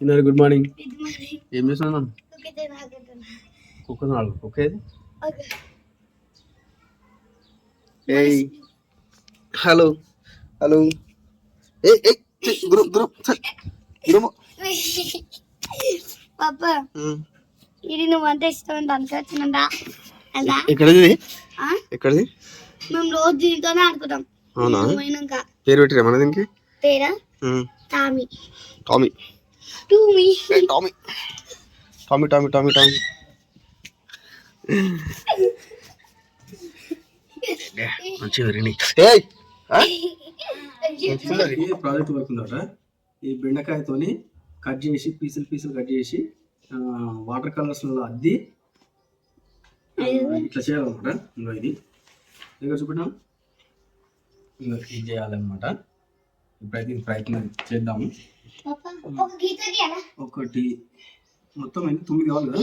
చిన్నారు good morning. ఏం చేస్తున్నాను కుక్క నాలుగు. కుక్క ఏది? ఏయ్. హలో. హలో. ఏ ఏ దూరం దూరం దూరం పాప. ఇది నువ్వు అంత ఇష్టం అనుకొచ్చినందా అలా ఎక్కడిది ఆ? ఎక్కడిది? మేము రోజు దీంతోనే ఆడుకుంటాం. అవునా? పేరు పెట్టిరా మన దీనికి? పేరా? Tommy. Tommy. Tommy Tommy Tommy Tommy Tommy Tommy మంచిగా రిని ఏయ్! ప్రాజెక్ట్ వర్క్ ఉందట. ఈ బెండకాయతోని కట్ చేసి పీసులు పీసులు కట్ చేసి వాటర్ కలర్స్ అద్ది. ఇట్లా చేయాలన్నమాట. ఇంకో ఇది. దగ్గర చూపెట్టాం. ఇంకో ఇది చేయాలన్నమాట. ఇప్పుడైతే ప్రయత్నం చేద్దాము. ఒకటి. మొత్తం ఎన్ని తొమ్మిది కావాలి కదా?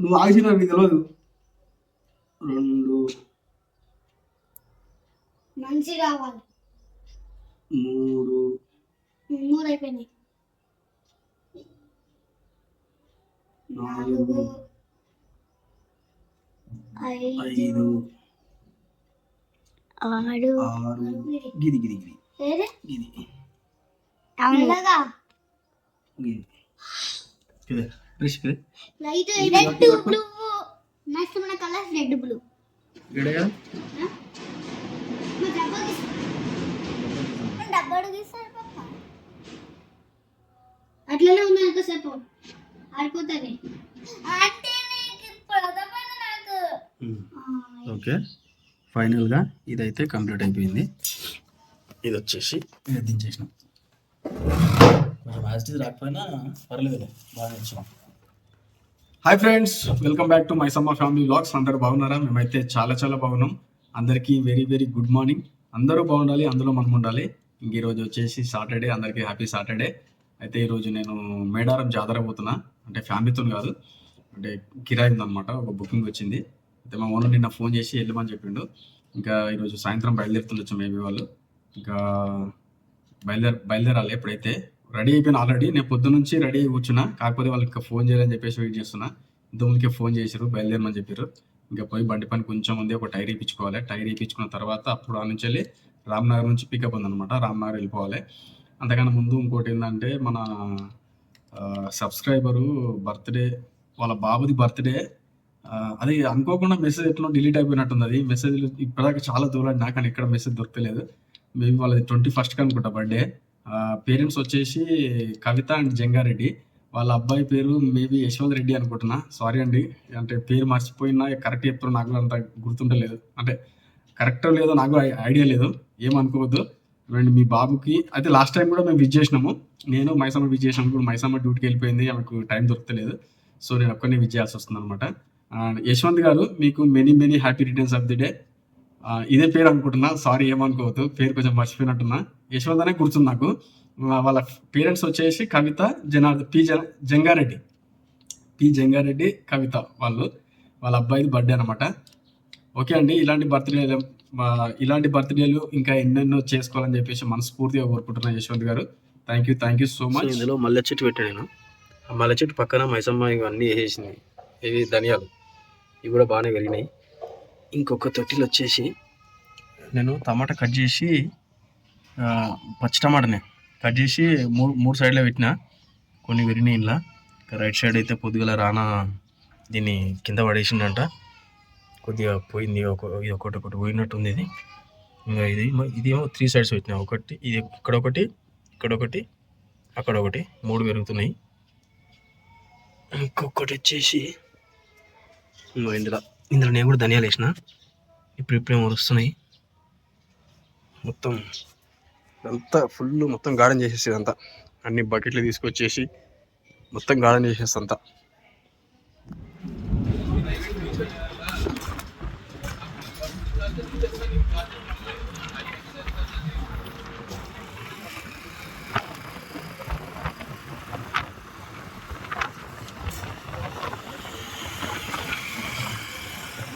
నువ్వు ఆగిన నీకు తెలియదు రెండు. మంచి కావాలి. మూడు. మూడు అయిపోయినాయి. నాలుగు. ఐదు. ఐదు. ఆరు ఆరు. గిది గిది గిది. గిది. Light red blue. నా ఇష్టమైన కలర్ రెడ్ బ్లూ. అట్లనే ఉంది ఎంతసేపు ఆడిపోతుంది అంటే ఓకే. ఫైనల్గా ఇదైతే కంప్లీట్ అయిపోయింది. ఇది వచ్చేసి ఇది దించేసినాం. కొంచెం యాజిటీస్ రాకపోయినా పర్లేదులే బాగా hi friends welcome back to my సమ్మ ఫ్యామిలీ వ్లాగ్స్. అందరూ బాగున్నారా? మేమైతే చాలా చాలా బాగున్నాం. అందరికీ వెరీ వెరీ గుడ్ మార్నింగ్. అందరూ బాగుండాలి అందులో మనం ఉండాలి. ఇంక ఈరోజు వచ్చేసి సాటర్డే అందరికీ హ్యాపీ సాటర్డే. అయితే ఈరోజు నేను మేడారం జాతర పోతున్నా. అంటే ఫ్యామిలీతో కాదు అంటే కిరాయి ఉందన్నమాట ఒక బుకింగ్ వచ్చింది. అయితే మా ఓనర్ నిన్న ఫోన్ చేసి వెళ్ళమని చెప్పిండు. ఇంకా ఈరోజు సాయంత్రం బయలుదేరుతుండొచ్చు మేబీ వాళ్ళు. ఇంకా బయలుదేర బయలుదేరాలి ఎప్పుడైతే. రెడీ అయిపోయిన ఆల్రెడీ. నేను పొద్దు నుంచి రెడీ అయి కూర్చున్నా. కాకపోతే వాళ్ళకి ఫోన్ చేయాలని చెప్పేసి వెయిట్ చేస్తున్నా. ఇంతకుముందుకే ఫోన్ చేశారు బయలుదేరమని చెప్పారు ఇంకా పోయి బండి పని కొంచెం ఉంది. ఒక టైర్ ఇప్పించుకోవాలి టైర్ ఇప్పించుకున్న తర్వాత అప్పుడు ఆ నుంచి వెళ్ళి రామ్నగర్ నుంచి పికప్ ఉందన్నమాట. రామ్నగర్ వెళ్ళిపోవాలి. అంతకన్నా ముందు ఇంకోటి ఏంటంటే మన సబ్స్క్రైబరు బర్త్డే వాళ్ళ బాబుది బర్త్డే అది అనుకోకుండా మెసేజ్ ఎట్లా డిలీట్ అయిపోయినట్టుంది అది మెసేజ్ ఇప్పటిదాకా చాలా దూరం నాకు కానీ ఎక్కడ మెసేజ్ దొరకలేదు. మేబీ వాళ్ళది ట్వంటీ ఫస్ట్కి అనుకుంటా బర్త్డే పేరెంట్స్ వచ్చేసి కవిత అండ్ జంగారెడ్డి. వాళ్ళ అబ్బాయి పేరు మేబీ యశ్వంత్ రెడ్డి అనుకుంటున్నా. సారీ అండి. అంటే పేరు మర్చిపోయినా కరెక్ట్ చెప్తారు నాకు అంత గుర్తుండలేదు. అంటే కరెక్ట్ లేదో నాకు ఐడియా లేదు. ఏమనుకోవద్దు అండ్ మీ బాబుకి అయితే లాస్ట్ టైం కూడా మేము విజ్ చేసినాము. నేను మైసమ్మ విజ్ చేసినప్పుడు మైసమ్మ డ్యూటీకి వెళ్ళిపోయింది. ఆమెకు టైం దొరకలేదు. సో నేను ఒక్కనే విజ్ చేయాల్సి వస్తుంది అనమాట యశ్వంత్ గారు మీకు many many happy returns of the day ఇదే పేరు అనుకుంటున్నా. సారీ ఏమనుకోవద్దు. పేరు కొంచెం మర్చిపోయినట్టున్నా. యశ్వంత్ అనే గుర్తుంది నాకు. వాళ్ళ పేరెంట్స్ వచ్చేసి కవిత జనార్దన్ పి జన జంగారెడ్డి. పి జంగారెడ్డి కవిత వాళ్ళు. వాళ్ళ అబ్బాయిది బర్త్డే అనమాట ఓకే అండి. ఇలాంటి బర్త్డేలు ఇలాంటి బర్త్డేలు ఇంకా ఎన్నెన్నో చేసుకోవాలని చెప్పేసి మనస్ఫూర్తిగా కోరుకుంటున్నాను Yashwant garu. Thank you thank you so much ఇందులో మల్లె చెట్టు పెట్టాను నేను ఆ మల్లె చెట్టు పక్కన మైసమ్మ ఇవన్నీ వేసేసింది. ఇవి ధనియాలు. ఇవి కూడా బాగానే పెరిగినాయి. ఇంకొక తొట్టిలో వచ్చేసి నేను టమాటా కట్ చేసి పచ్చి టమాటానే కట్ చేసి మూడు మూడు సైడ్లో పెట్టిన. కొన్ని విరిగినాయి ఇలా రైట్ సైడ్ అయితే పొద్దుగల రానా దీన్ని కింద పడేసిండంట. కొద్దిగా పోయింది ఒక ఇది ఒకటి ఒకటి పోయినట్టుంది ఇది. ఇంకా ఇది ఇదేమో త్రీ సైడ్స్ పెట్టినా. ఒకటి ఇది ఇక్కడ ఒకటి ఇక్కడ ఒకటి అక్కడ ఒకటి. మూడు పెరుగుతున్నాయి. ఇంకొకటి వచ్చేసి ఇందులో ఇందులో నేను కూడా ధనియాలు వేసిన. ఇప్పుడు ఇప్పుడే వస్తున్నాయి. మొత్తం అంతా ఫుల్ మొత్తం గార్డెన్ చేసేసి అంతా అన్ని బకెట్లు తీసుకొచ్చేసి మొత్తం గార్డెన్ చేసేస్తా అంతా.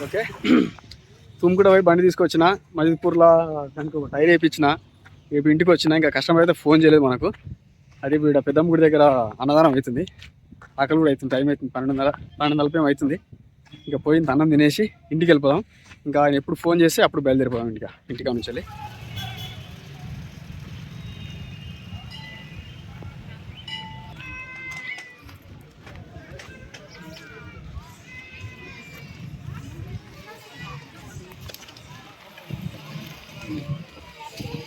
ఓకే. తుమ్కుడ పోయి బండి తీసుకొచ్చిన మజిద్పూర్లో దానికి ఒక టైర్ వేయించిన రేపు ఇంటికి వచ్చిన ఇంకా కస్టమర్ అయితే ఫోన్ చేయలేదు మనకు. అది వీడ పెద్దమ్మ గుడి దగ్గర అన్నదానం అవుతుంది. ఆకలి కూడా అవుతుంది టైం అవుతుంది పన్నెండున్నర పన్నెండు నలభై అవుతుంది. ఇంకా పోయింది అన్నం తినేసి ఇంటికి వెళ్ళిపోదాం. ఇంకా ఆయన ఎప్పుడు ఫోన్ చేస్తే అప్పుడు బయలుదేరిపోదాం ఇంటికి ఇంటికా నుంచి వెళ్ళి.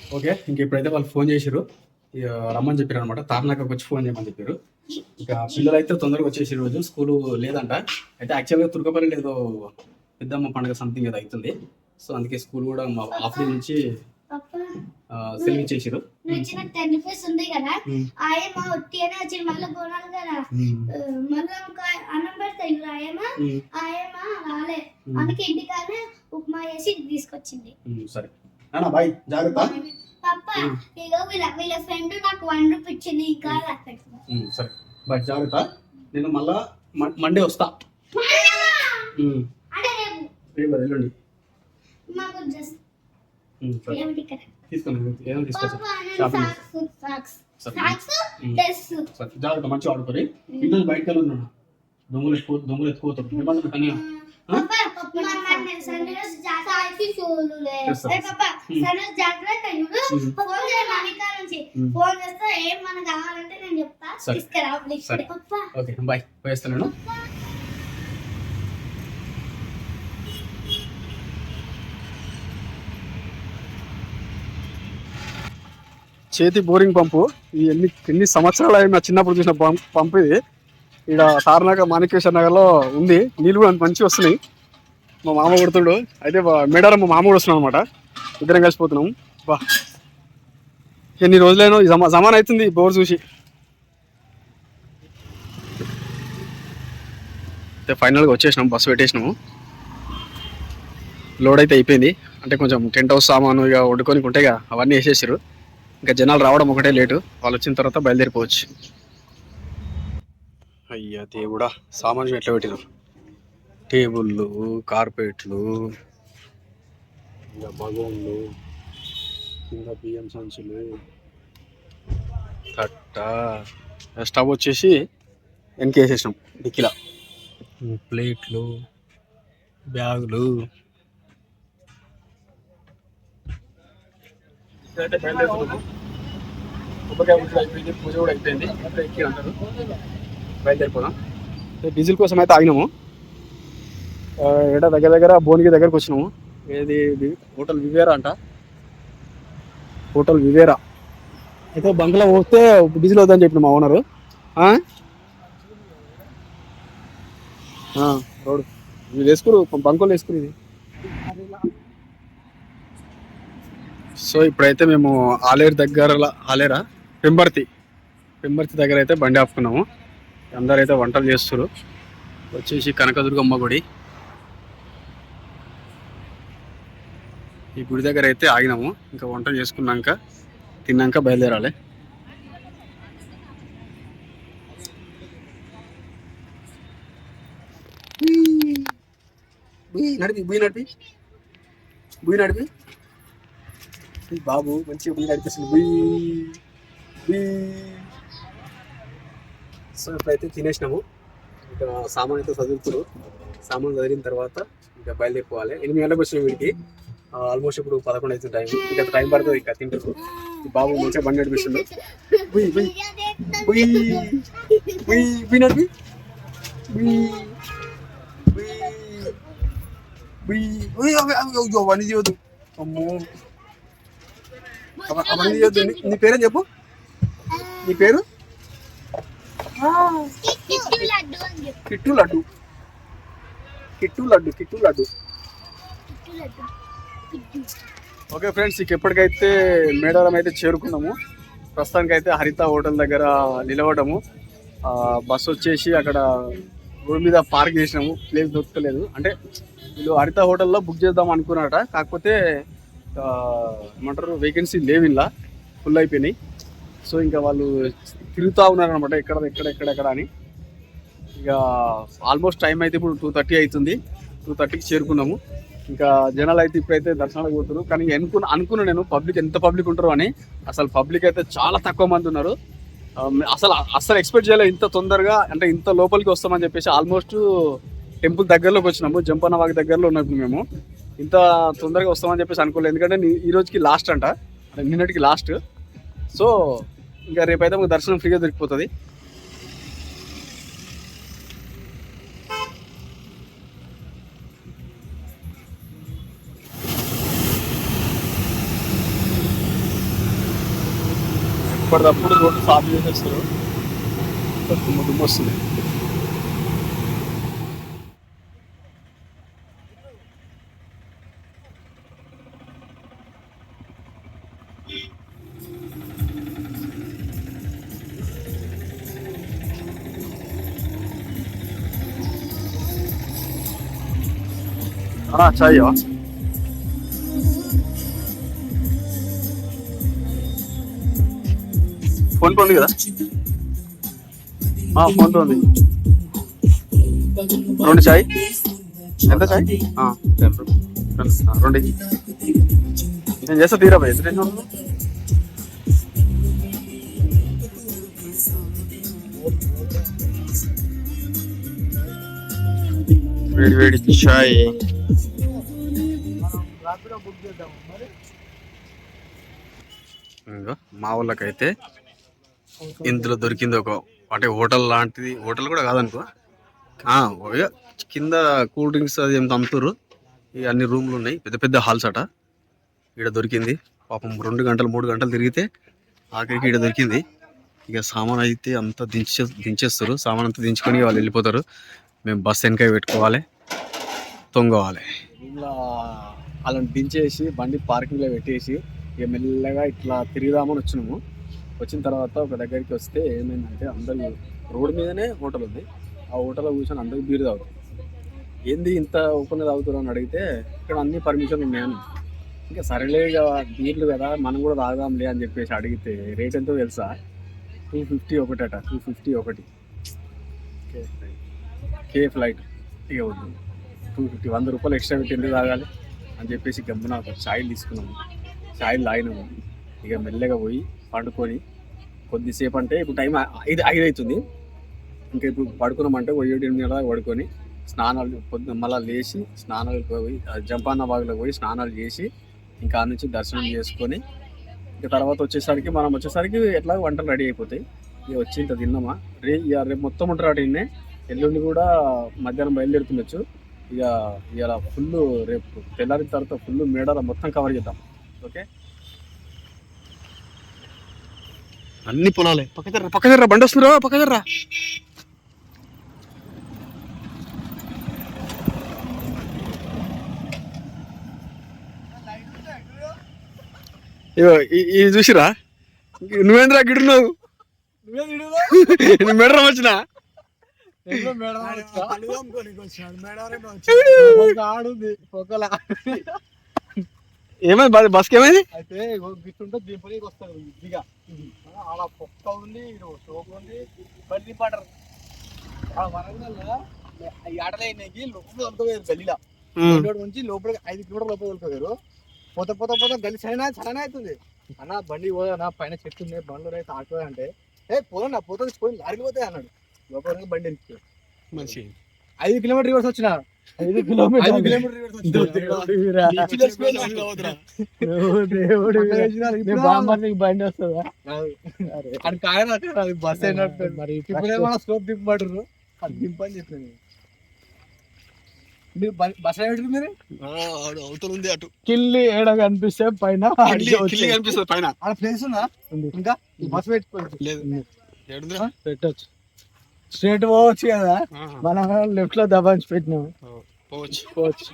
ఓకే ఇంక ఇప్పుడైతే వాళ్ళు ఫోన్ చేశారు రమ్మని చెప్పారు అనమాట తార్నాకకి వచ్చి ఫోన్ చేయమని చెప్పారు ఇంకా పిల్లలు అయితే తొందరగా వచ్చేసి రోజు. స్కూల్ లేదంట. అయితే యాక్చువల్గా తుర్కపల్లి ఏదో పెద్దమ్మ పండుగ సంథింగ్ ఏదో అవుతుంది సో అందుకే స్కూల్ కూడా మా ఆఫ్ నుంచి సెలవు ఇచ్చేసారు నువ్వు ఇచ్చిన టెన్ రూపీస్ ఉంది కదా? ఆయమ్మ ఒట్టి అని వచ్చి మళ్ళీ పోనాలి కదా? ఆ, మళ్ళీ ఒక అన్నం పెడతాయి చూడు ఆయమ్మ? ఆయమ్మ రాలే. అందుకే ఇంటికానే ఉప్మా చేసి తీసుకొచ్చింది. సరే. బాయ్. జాగ్రత్త. ఇగో వీళ్ళ వీళ్ళ ఫ్రెండ్ నాకు వన్ రూపీ ఇచ్చింది ఇంకా రాకపోతున్నా ఉమ్, సరే. బాయ్ జాగ్రత్త నేను మళ్ళా మండే వస్తా. రేపు. ఎల్లుండి. ఏదో జాగ్రత్త మంచిగా ఆడుకోరి. ఇంట్లో బయటకు వెళ్ళి దొంగలు దొంగలు కానీ ఫోన్ చేయ మనికా నుంచి ఉమ్. ఫోన్ చేస్తే ఏం మనకు కావాలంటే నేను చెప్తా సరే. తీసుకురా ప్లీజ్ సరే. పప్ప ఓకే బాయ్ పోయేస్తాను చేతి బోరింగ్ పంపు. ఎన్ని ఎన్ని సంవత్సరాలు అయింది నా చిన్నప్పుడు చూసిన పంప్ పంపు ఇది. ఇక్కడ తారనాక మాణికేశ్వర నగర్లో ఉంది. నీళ్ళు కూడా మంచిగా వస్తున్నాయి. మా మామ కొడుతుడు. అయితే వా- మేడారం మా మామ కూడా వస్తున్నాం అనమాట ఇద్దరం కలిసిపోతున్నాం. బా. ఎన్ని రోజులైనా జమా జమాన్ అవుతుంది బోర్ చూసి. అయితే ఫైనల్గా వచ్చేసినాం బస్సు పెట్టేసినాము. లోడ్ అయితే అయిపోయింది. అంటే కొంచెం టెంట్ హౌస్ సామాను ఇక వండుకొని ఉంటాయి కదా అవన్నీ వేసేసారు ఇంకా జనాలు రావడం ఒకటే లేటు. వాళ్ళు వచ్చిన తర్వాత బయలుదేరిపోవచ్చు. అయ్యా దేవుడా సామాన్లు ఎట్లా పెట్టినారు టేబుళ్ళు కార్పెట్లు ఇంకా బగోన్లు కింద బియ్యం సంచులు తట్ట. స్టవ్ వచ్చేసి వెనకేసేసినాం డిక్కిలా. ప్లేట్లు బ్యాగులు. కొబ్బరికాయ అయిపోయింది పూజ కూడా అయిపోయింది. అంతా ఎక్కి అంటారు బయలుదేరిపోదాం. డీజిల్ కోసం అయితే ఆగినాము. ఏడ దగ్గర దగ్గర భువనగిరి దగ్గరకు వచ్చినాము. ఏది హోటల్ వివేరా అంట. Hotel Vivera. అయితే బంగ్లా పోతే డీజిల్ వద్దని చెప్పిన మా ఓనరు. రోడ్. ఇది వేసుకురు బంకులు వేసుకురు ఇది. సో ఇప్పుడైతే మేము ఆలేరు దగ్గర ఆలేరా? పెంబర్తి. పెంబర్తి దగ్గర అయితే బండి ఆపుకున్నాము. అందరూ అయితే వంటలు చేస్తారు వచ్చేసి కనకదుర్గమ్మ గుడి. ఈ గుడి దగ్గర అయితే ఆగినాము. ఇంకా వంట చేసుకున్నాక తిన్నాక బయలుదేరాలి. నడిపి బుయ్యి నడిపి. బుయ్యి నడిపి. బాబు మంచిగా బుయ్యి నడిపిస్తుంది. బుయ్యి బుయ్యి. సో ఇప్పుడైతే తినేసినాము. ఇంకా సామాన్ అయితే చదువుతున్నారు సామాన్ చదివిన తర్వాత ఇంకా బయలుదేరిపోవాలి. ఎనిమిది గంటలకు వచ్చిన వీడికి. ఆల్మోస్ట్ ఇప్పుడు పదకొండు అవుతుంది టైం ఇంకా టైం పడుతుంది ఇంకా తింటారు బాబు మంచిగా బండి నడిపిస్తుంది అవన్నీ చేయొద్దు అమ్మో. అవ- అవన్నీ చేయొద్దు నీ- పేరేం చెప్పు? నీ పేరు? కిట్టు లడ్డు కిట్టు లడ్డు. కిట్టు లడ్డు. ఓకే ఫ్రెండ్స్ ఇక ఎప్పటికైతే మేడారం అయితే చేరుకున్నాము ప్రస్తుతానికి అయితే హరిత హోటల్ దగ్గర నిలవడము బస్ వచ్చేసి అక్కడ రోడ్ మీద పార్క్ చేసినాము. ప్లేస్ దొరకలేదు. అంటే వీళ్ళు హరిత హోటల్లో బుక్ చేద్దాం అనుకున్నారట. కాకపోతే ఏమంటారు వేకెన్సీ లేవు ఇలా ఫుల్ అయిపోయినాయి. సో ఇంకా వాళ్ళు తిరుగుతూ ఉన్నారనమాట ఎక్కడ ఎక్కడ ఎక్కడెక్కడ అని. ఇక ఆల్మోస్ట్ టైం అయితే ఇప్పుడు టూ థర్టీ అవుతుంది. టూ థర్టీకి చేరుకున్నాము. ఇంకా జనాలు అయితే ఇప్పుడైతే దర్శనాలకు పోతున్నారు. కానీ అనుకున్న అనుకున్నా నేను పబ్లిక్ ఎంత పబ్లిక్ ఉంటారో అని అసలు పబ్లిక్ అయితే చాలా తక్కువ మంది ఉన్నారు. అసలు అసలు ఎక్స్పెక్ట్ చేయలేదు ఇంత తొందరగా అంటే ఇంత లోపలికి వస్తామని చెప్పేసి ఆల్మోస్ట్ టెంపుల్ దగ్గరలోకి వచ్చినాము. జంపన్న వాకి దగ్గరలో ఉన్నాము మేము. ఇంత తొందరగా వస్తామని చెప్పేసి అనుకోలేదు. ఎందుకంటే ఈ రోజుకి లాస్ట్ అంట నిన్నటికి లాస్ట్. సో ఇంకా రేపైతే మాకు దర్శనం ఫ్రీగా దొరికిపోతుంది. ఇప్పటికప్పుడు రోడ్డు సాఫ్ చేసేస్తారు దుమ్ము దుమ్ము వస్తుంది చాయ్ ఫోన్ పే ఉంది కదా? ఆ, ఫోన్ పే ఉంది. రెండు చాయ్. ఎంత చాయ్. రెండు. నేను చేస్తా తీరా ఎంత టెన్షన్? వేడి వేడి చాయ్. ఇంగో మా వాళ్ళకైతే ఇందులో దొరికింది ఒక అంటే హోటల్ లాంటిది హోటల్ కూడా కాదనుకో. కింద కూల్ డ్రింక్స్ అది ఏం అమ్ముతారు ఇక అన్ని రూమ్లు ఉన్నాయి పెద్ద పెద్ద హాల్స్ అట. ఇక్కడ దొరికింది. పాపం రెండు గంటలు మూడు గంటలు తిరిగితే ఆఖరికి ఇక్కడ దొరికింది. ఇక సామాన్ అయితే అంతా దించే దించేస్తారు సామాన్ అంతా దించుకొని వాళ్ళు వెళ్ళిపోతారు. మేము బస్ వెనక పెట్టుకోవాలి తొంగవాలి. ఇలా వాళ్ళని దించేసి బండి పార్కింగ్లో పెట్టేసి ఇక మెల్లగా ఇట్లా తిరుగుదామని వచ్చినాము. వచ్చిన తర్వాత ఒక దగ్గరికి వస్తే ఏమైందంటే అందరూ రోడ్డు మీదనే హోటల్ ఉంది. ఆ హోటల్లో కూర్చొని అందరూ బీరు తాగుతారు. ఏంది ఇంత ఓపెన్గా తాగుతారు అని అడిగితే ఇక్కడ అన్ని పర్మిషన్ ఉన్నాయని. ఇంకా సరేలే ఇక బీర్లు కదా మనం కూడా తాగుదాంలే అని చెప్పేసి అడిగితే రేట్ ఎంతో తెలుసా? టూ ఫిఫ్టీ ఒకటట టూ ఫిఫ్టీ ఒకటి. కే ఫ్లైట్. ఇక వద్దు టూ ఫిఫ్టీ వంద రూపాయలు ఎక్స్ట్రా పెట్టి ఎందుకు తాగాలి? అని చెప్పేసి గమ్మున ఒక ఛాయ్ తీసుకున్నాము. ఛాయ్ తాగినాము. ఇక మెల్లగా పోయి పండుకొని కొద్దిసేపు అంటే ఇప్పుడు టైం ఐదు ఐదు అవుతుంది ఇంకా ఇప్పుడు పడుకున్నామంటే ఒక ఏడు ఎనిమిది దాకా పడుకొని స్నానాలు పొద్దున్న మళ్ళీ లేచి స్నానాలు పోయి జంపాన్న బాగులో పోయి స్నానాలు చేసి ఇంకా ఆ నుంచి దర్శనం చేసుకొని ఇంకా తర్వాత వచ్చేసరికి మనం వచ్చేసరికి ఎట్లా వంటలు రెడీ అయిపోతాయి. ఇక వచ్చి ఇంత తిన్నామా? రే ఇక రేపు మొత్తం ఉంటారు అటు ఇన్నే ఎల్లుండి కూడా మధ్యాహ్నం బయలుదేరుతుండొచ్చు. ఇక ఇలా ఫుల్ రేపు తెల్లారిన తర్వాత ఫుల్ మేడాల మొత్తం కవర్ చేద్దాం. ఓకే అన్ని పొలాలే. పక్క జర్రా పక్క జర్రా బండి వస్తుందిరా పక్క జర్రా ఇగో ఈ- ఈ చూసిరా? నువ్వేంద్రా గిడున్నావు? నువ్వు మెడరం వచ్చినా? ఏమైంది బస్ బస్కి ఏమైంది అయితే గిట్టుంటే దీపనికి వస్తారు ఇదిగా అలా పొక్క ఉంది సోపు ఉంది. బండి పడరు ఆ వరంగల్ ఈ ఆటలైనకి లోపల దొరకపోయారు గల్లీలో. నుంచి లోపల ఐదు కిలోమీటర్ లోపల దొరకపోయారు పోత పోత పోత గల్లి సరైన సరైన అవుతుంది. అన్న బండి పోదా నా పైన చెట్టు ఉన్నాయి బండ్లు అయితే ఆటో అంటే ఏ పోదా పోతుంది పోయి లారీకి పోతాయి అన్నాడు. లోపల బండి వెళ్ళిపోయి మంచి ఐదు కిలోమీటర్ రివర్స్ వచ్చిన ఐదు కిలోమీటర్ ఐదు కిలోమీటర్ బండి వస్తుందా? అది కాయన అది బస్ అయినట్టు మరి ఇప్పుడు ఏమన్నా స్లోప్ దింపబడరు అది దింపని చెప్పిన. మీరు బస్ అయినట్టు మీరు? అవుతుంది అటు. కిల్లి ఏడ కనిపిస్తే పైన కిల్లి కనిపిస్తుంది పైన. ఆడ ప్లేస్ ఉందా? ఇంకా బస్ పెట్టుకోవచ్చు లేదు. ఏడుందిరా? పెట్టచ్చు. స్ట్రేట్ పోవచ్చు కదా. మనం లెఫ్ట్లో దబాయించి పెట్టినాము పోవచ్చు పోవచ్చు.